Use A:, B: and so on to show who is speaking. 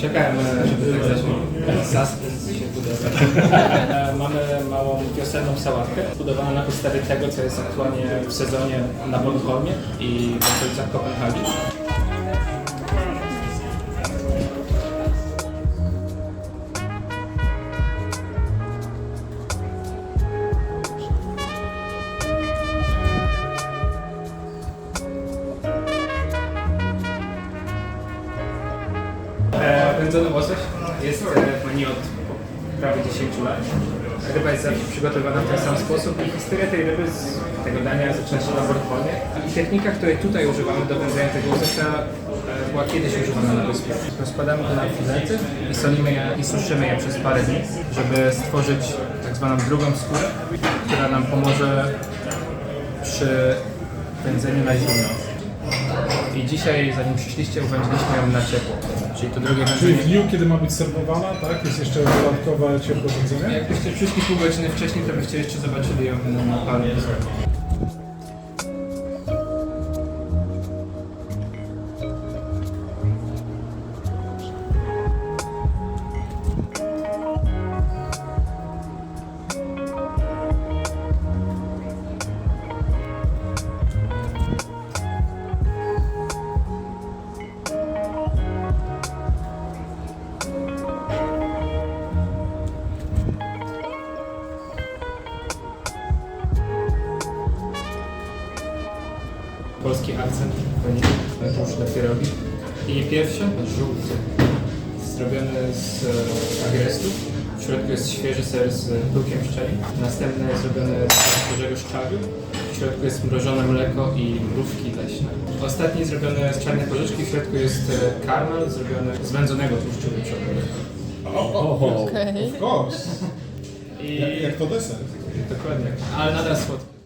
A: Czekałem, żeby tak się Mamy małą wiosenną sałatkę, zbudowaną na podstawie tego, co jest aktualnie w sezonie na Bornholmie i w okolicach Kopenhagi. Wędzony łosoś jest e, w menu od prawie 10 lat. Ryba jest zawsze przygotowana w ten sam sposób i historia tej ryby z tego dania zaczyna się na Bornholmie. I technika, której tutaj używamy do wędzenia tego łososia e, była kiedyś używana na wyspie. Rozkładamy go na filety i solimy je i suszymy je przez parę dni, żeby stworzyć tak zwaną drugą skórę, która nam pomoże przy wędzeniu na zimno. I dzisiaj, zanim przyszliście, uwędziliśmy ją na ciepło. Czyli to drugie
B: Czyli w dniu, kiedy ma być serwowana, tak? Jest jeszcze dodatkowe ciepłe jedzenie?
A: Jakbyście przyszli pół godziny wcześniej, to byście jeszcze zobaczyli ją na parę. Polski akcent, różne pierogi. I pierwszy, żółty, zrobiony z e, agrestu. W środku jest świeży ser z pyłkiem pszczeli. Następny jest zrobiony z świeżego szczawiu. W środku jest mrożone mleko i mrówki leśne. Ostatni zrobiony z czarnej porzeczki. W środku jest e, karmel zrobiony z wędzonego tłuszczu wieprzowego.
B: Oho,
C: Okej.
B: of course.
A: I
B: Jak, jak to deser.
A: dokładnie, ale nadal słodki.